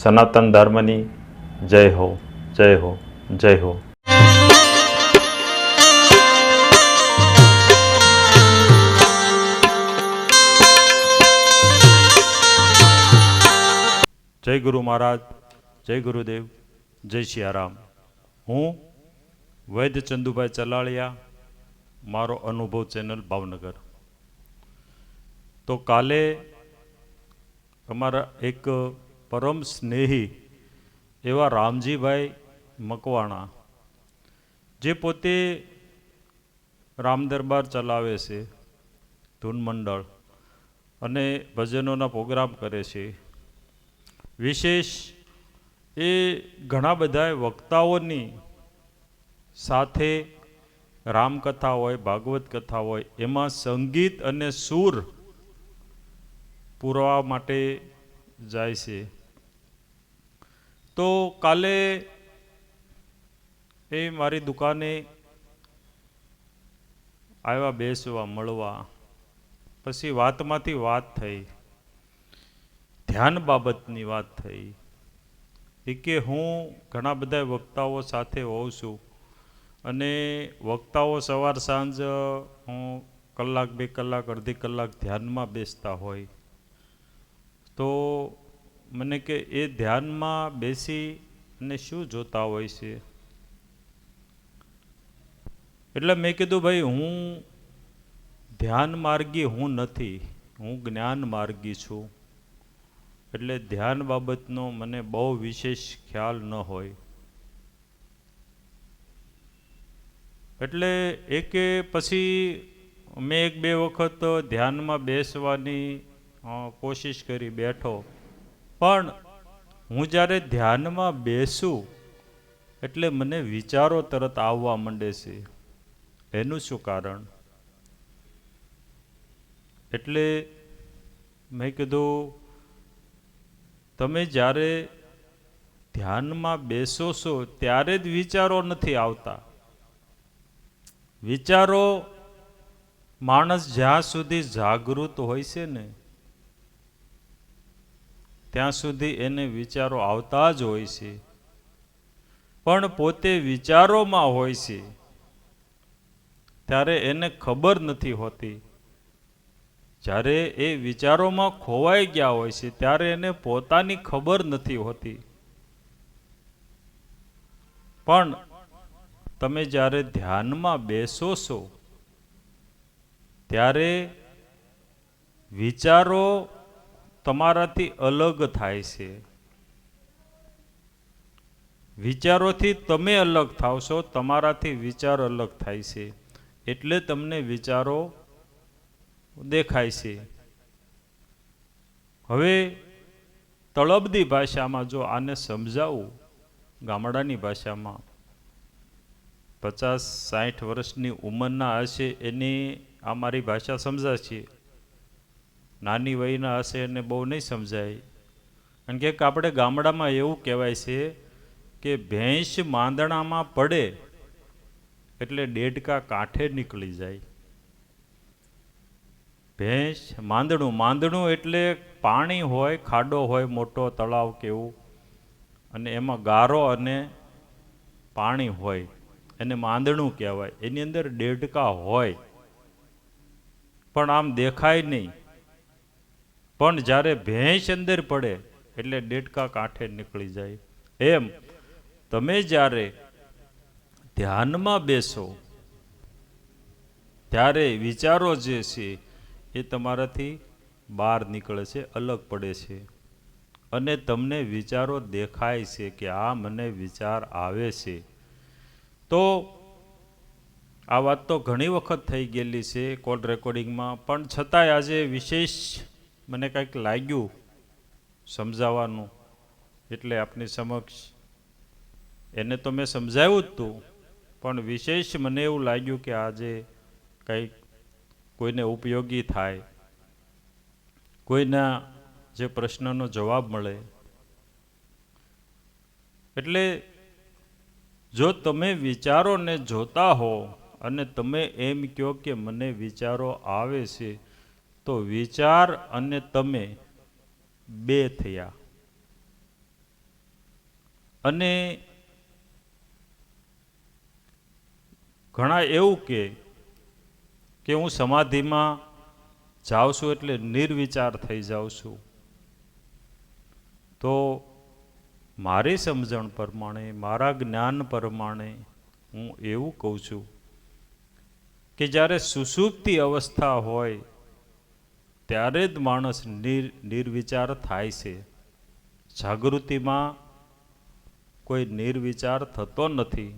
સનાતન ધર્મની જય હો જય હો જય હો. જય ગુરુ મહારાજ, જય ગુરુદેવ, જય સિયારામ હું વૈદ્ય ચંદુભાઈ ચલાળિયા, મારો અનુભવ ચેનલ ભાવનગર. તો કાલે અમારા એક પરમ સ્નેહી એવા રામજીભાઈ મકવાણા, જે પોતે રામ દરબાર ચલાવે છે ધૂન મંડળ અને ભજનોના પ્રોગ્રામ કરે છે. વિશેષ એ ઘણા બધા વક્તાઓની સાથે રામકથા હોય, ભાગવત કથા હોય, એમાં સંગીત અને સૂર પૂરવા માટે જાય છે. તો કાલે એ મારી દુકાને આવ્યા, બેસવા, મળવા. પછી વાતમાંથી વાત થઈ. ધ્યાન બાબતની વાત થઈ. એ કે હું ઘણા બધા વક્તાઓ સાથે હોઉં છું અને વક્તાઓ સવાર સાંજ, હું કલાક બે કલાક, અડધી કલાક ધ્યાનમાં બેસતા હોય. તો મને કે એ ધ્યાનમાં બેસી અને શું જોતા હોય છે? એટલે મેં કીધું, ભાઈ, હું ધ્યાન માર્ગી હું નથી. હું જ્ઞાન માર્ગી છું. એટલે ધ્યાન બાબતનો મને બહુ વિશેષ ખ્યાલ ન હોય. એટલે એકે પછી મેં એક બે વખત ધ્યાનમાં બેસવાની કોશિશ કરી બેઠો. પણ હું જ્યારે ધ્યાનમાં બેસું, એટલે મને વિચારો તરત આવવા માંડે છે. એનું શું કારણ? એટલે મેં કીધું, તમે જ્યારે ધ્યાનમાં બેસો છો, ત્યારે જ વિચારો નથી આવતા. વિચારો માણસ જ્યાં સુધી જાગૃત હોય છે ને ત્યાં સુધી એને વિચારો આવતા જ હોય છે. પણ પોતે વિચારોમાં હોય છે. ત્યારે એને ખબર નથી હોતી. જ્યારે એ વિચારોમાં ખોવાઈ ગયા હોય છે, ત્યારે એને પોતાની ખબર નથી હોતી. પણ તમે જ્યારે ધ્યાનમાં બેસો છો, ત્યારે વિચારો તમારાથી અલગ થાય છે. વિચારોથી તમે અલગ થાવ છો, તમારાથી વિચાર અલગ થાય છે. એટલે તમને વિચારો દેખાય છે. હવે તળબદી ભાષામાં જો આને સમજાવું, ગામડાની ભાષામાં, પચાસ સાઠ વર્ષની ઉંમરના હશે એની આ મારી ભાષા સમજાશે. નાની વયના હશે એને બહુ નહીં સમજાય. કારણ કે આપણે ગામડામાં એવું કહેવાય છે કે ભેંસ માંદણામાં પડે એટલે ડેડકા કાંઠે નીકળી જાય. ભેંસ માંદણું માંદણું એટલે પાણી હોય, ખાડો હોય, મોટો તળાવ કેવું અને એમાં ગારો અને પાણી હોય. એને માંદણું કહેવાય. એની અંદર ડેડકા હોય. પણ આમ દેખાય નહીં. પણ જ્યારે ભેંસ અંદર પડે, એટલે ડેડકા કાંઠે નીકળી જાય. એમ, તમે જ્યારે ધ્યાનમાં બેસો, ત્યારે વિચારો જે છે, એ તમારાથી બહાર નીકળે છે, અલગ પડે છે. અને તમને વિચારો દેખાય છે કે આ મને વિચાર આવે છે. તો આ વાત તો ઘણી વખત થઈ ગયેલી છે કોલ રેકોર્ડિંગમાં, પણ છતાંય આજે વિશેષ મને કંઈક લાગ્યું સમજાવવાનું એટલે આપની સમક્ષ. એને તો મેં સમજાવ્યું જ હતું પણ વિશેષ મને એવું લાગ્યું કે આજે કંઈક કોઈને ઉપયોગી થાય. કોઈના જે પ્રશ્નનો જવાબ મળે. એટલે જો તમે વિચારોને જોતા હો અને તમે એમ કહો કે મને વિચારો આવે છે તો વિચાર અને તમે બે થયા. અને ઘણા એવું કે કે હું સમાધિમાં જાઉં છું એટલે નિર્વિચાર થઈ જાઉં છું. તો મારી સમજણ પ્રમાણે, મારા જ્ઞાન પ્રમાણે હું એવું કહું છું કે જ્યારે સુસુપ્તિ અવસ્થા હોય ત્યારે જ માણસ નિર, નિર્વિચાર થાય છે. જાગૃતિમાં કોઈ નિર્વિચાર થતો નથી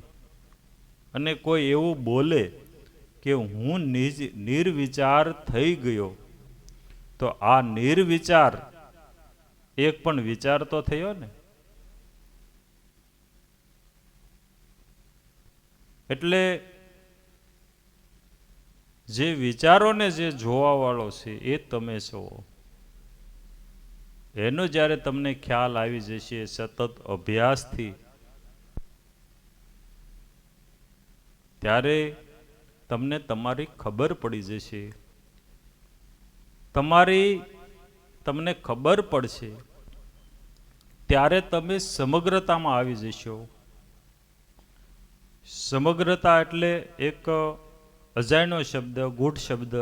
અને કોઈ એવું બોલે કે હું નિજ, નિર્વિચાર થઈ ગયો, તો આ નિર્વિચાર એક પણ વિચાર તો થયો ને? એટલે જે વિચારોને જે જોવાવાળો છે, એ તમે છો. એનો જ્યારે તમને ખ્યાલ આવી જશે સતત અભ્યાસથી, ત્યારે તમને તમારી ખબર પડી જશે. તમારી, તમને ખબર પડશે. ત્યારે તમે સમગ્રતામાં આવી જશો. સમગ્રતા એટલે એક અજાણ્યો શબ્દ, ગૂઢ શબ્દ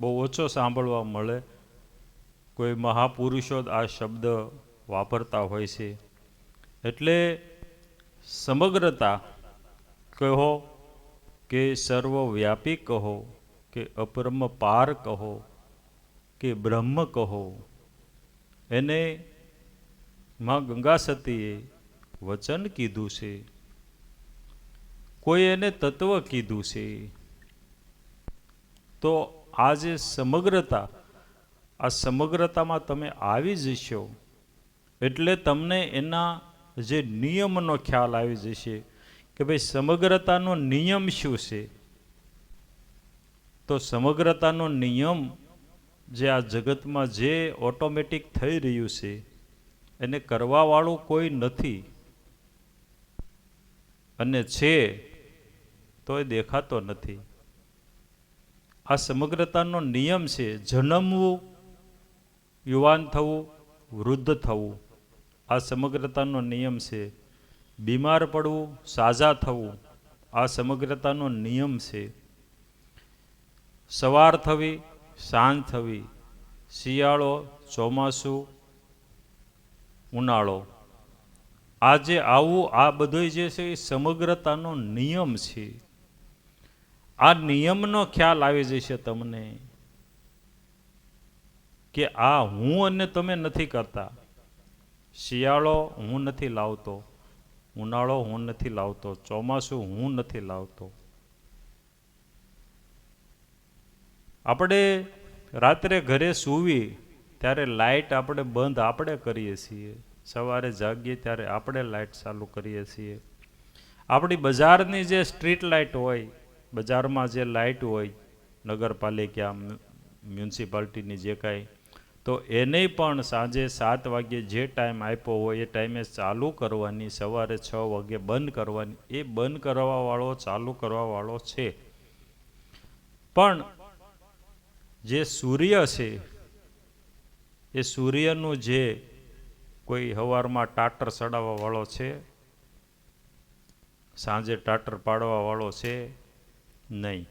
બહુ ઓછો સાંભળવા મળે. કોઈ મહાપુરુષો આ શબ્દ વાપરતા હોય છે. એટલે સમગ્રતા કહો કે સર્વવ્યાપી કહો, કે અપરમ પાર કહો, કે બ્રહ્મ કહો. એને માં ગંગા સતીએ વચન કીધું છે. કોઈ એને તત્વ કીધું છે. તો આ જે સમગ્રતા, આ સમગ્રતામાં તમે આવી જશો, એટલે તમને એના જે નિયમનો ખ્યાલ આવી જશે કે ભાઈ સમગ્રતાનો નિયમ શું છે? તો સમગ્રતાનો નિયમ જે આ જગતમાં જે ઓટોમેટિક થઈ રહ્યું છે, એને કરવાવાળું કોઈ નથી. અને છે તો એ દેખાતો નથી. આ સમગ્રતાનો નિયમ છે, જન્મવું, યુવાન થવું, વૃદ્ધ થવું. આ સમગ્રતાનો નિયમ છે, બીમાર પડવું, સાજા થવું. આ સમગ્રતાનો નિયમ છે. સવાર થવી, સાંજ થવી. શિયાળો, ચોમાસું, ઉનાળો. આ જે આવું આ બધું જે છે, એ સમગ્રતાનો નિયમ છે. આ નિયમનો ખ્યાલ આવી જશે તમને કે આ હું અને તમે નથી કરતા. શિયાળો હું નથી લાવતો, ઉનાળો હું નથી લાવતો, ચોમાસું હું નથી લાવતો. આપણે રાત્રે ઘરે સૂવી ત્યારે લાઇટ આપણે બંધ આપણે કરીએ છીએ. સવારે જાગીએ ત્યારે આપણે લાઇટ ચાલુ કરીએ છીએ. આપણી બજારની જે સ્ટ્રીટ લાઇટ હોય બજારમાં જે લાઇટ હોય, નગરપાલિકા મ્યુનિસિપાલિટીની જે કાંઈ, તો એને પણ સાંજે સાત વાગ્યે જે ટાઈમ આપ્યો હોય એ ટાઈમે ચાલુ કરવાની, સવારે છ વાગે બંધ કરવાની, એ બંધ કરવાવાળો ચાલુ કરવાવાળો છે. પણ જે સૂર્ય છે, એ સૂર્યનું જે કોઈ હવારમાં ટાટર ચડાવવાવાળો છે, સાંજે ટાટર પાડવાવાળો છે નહીં.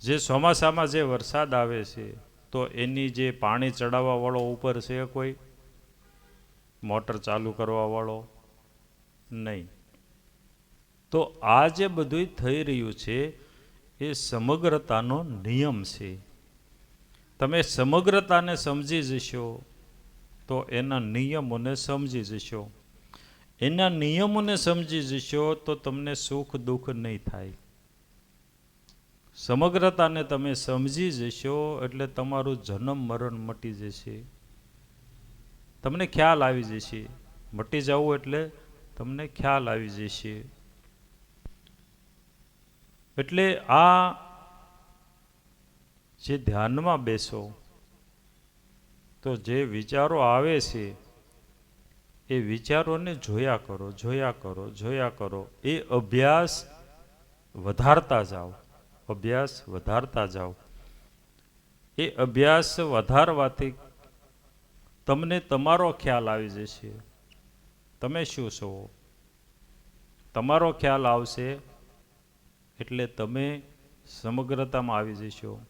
જે ચોમાસામાં જે વરસાદ આવે છે, તો એની જે પાણી ચડાવવાવાળો ઉપર છે કોઈ? મોટર ચાલુ કરવાવાળો? નહીં. તો આ જે બધું થઈ રહ્યું છે, એ સમગ્રતાનો નિયમ છે. તમે સમગ્રતાને સમજી જશો, તો એના નિયમોને સમજી જશો. એના નિયમોને સમજી જશો તો તમને સુખ દુઃખ નહીં થાય. સમગ્રતાને તમે સમજી જશો એટલે તમારું જન્મ મરણ મટી જશે. તમને ખ્યાલ આવી જશે. મટી જવું એટલે તમને ખ્યાલ આવી જશે. એટલે આ જે ધ્યાનમાં બેસો, તો જે વિચારો આવે છે એ વિચારોને જોયા કરો જોયા કરો જોયા કરો. એ અભ્યાસ વધારતા જાઓ, અભ્યાસ વધારતા જાઓ. એ અભ્યાસ વધારવાથી તમને તમારો ખ્યાલ આવી જશે. તમે શું છો? તમારો ખ્યાલ આવશે એટલે તમે સમગ્રતામાં આવી જશો.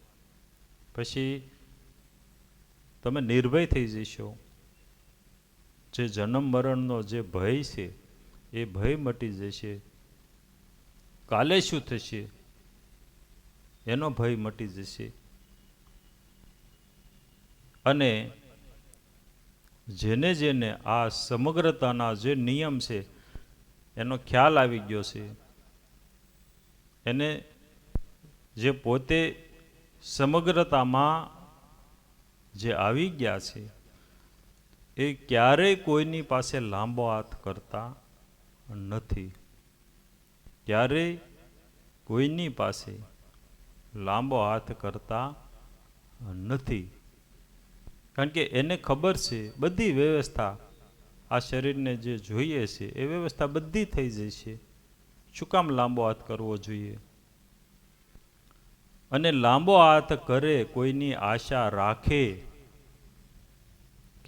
પછી તમે નિર્ભય થઈ જશો. જે જન્મ મરણનો જે ભય છે, એ ભય મટી જશે. કાલે શું થશે? એનો ભય મટી જશે. અને જેને જેને આ સમગ્રતાના જે નિયમ છે, એનો ખ્યાલ આવી ગયો છે. એને જે પોતે સમગ્રતામાં જે આવી ગયા છે એ ક્યારેય કોઈની પાસે લાંબો હાથ કરતા નથી. ક્યારેય કોઈની પાસે લાંબો હાથ કરતા નથી. કારણ કે એને ખબર છે, બધી વ્યવસ્થા આ શરીરને જે જોઈએ છે, એ વ્યવસ્થા બધી થઈ જાય છે. શું કામ લાંબો હાથ કરવો જોઈએ? અને લાંબો હાથ કરે કોઈની આશા રાખે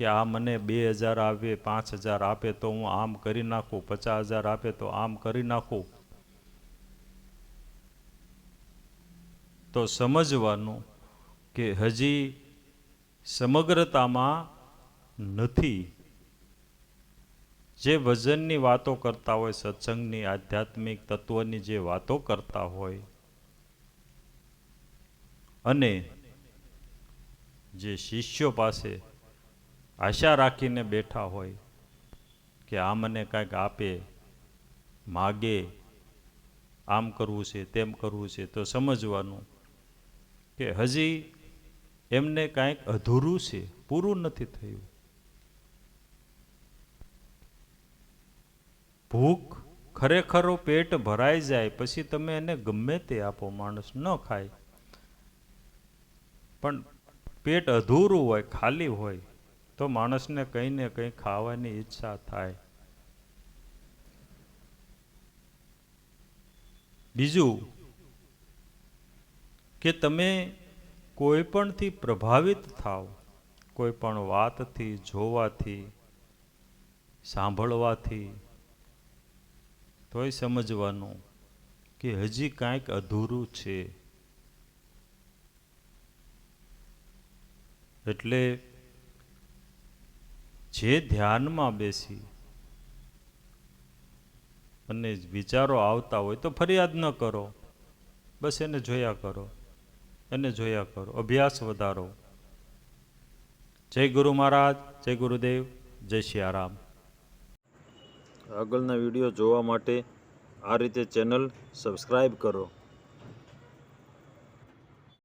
કે આ મને બે હજાર આવે પાંચ હજાર આપે તો હું આમ કરી નાખું, પચાસ હજાર આપે તો આમ કરી નાખું. તો સમજવાનું કે હજી સમગ્રતામાં નથી. જે વજનની વાતો કરતા હોય, સત્સંગની, આધ્યાત્મિક તત્વની જે વાતો કરતા હોય, અને જે શિષ્યો પાસે આશા રાખીને બેઠા હોય કે આ મને કાંઈક આપે, માગે, આમ કરવું છે, તેમ કરવું છે, તો સમજવાનું કે હજી એમને કાંઈક અધૂરું છે, પૂરું નથી થયું. ભૂખ ખરેખરો પેટ ભરાઈ જાય, પછી તમે એને ગમે તે આપો, માણસ ન ખાય. પણ પેટ અધૂરું હોય, ખાલી હોય તો માણસને કંઈ ને કંઈ ખાવાની ઈચ્છા થાય. બીજું, કે તમે કોઈ પણથી પ્રભાવિત થાવ કોઈ પણ વાતથી, જોવાથી, સાંભળવાથી, તોય સમજવાનું કે હજી કાંઈક અધૂરું છે. એટલે જે ધ્યાનમાં બેસી અને વિચારો આવતા હોય તો ફરિયાદ ન કરો. બસ એને જોયા કરો. એને જોયા કરો. અભ્યાસ વધારો. જય ગુરુ મહારાજ, જય ગુરુદેવ, જય સિયારામ આગળના વીડિયો જોવા માટે આ રીતે ચેનલ સબસ્ક્રાઈબ કરો.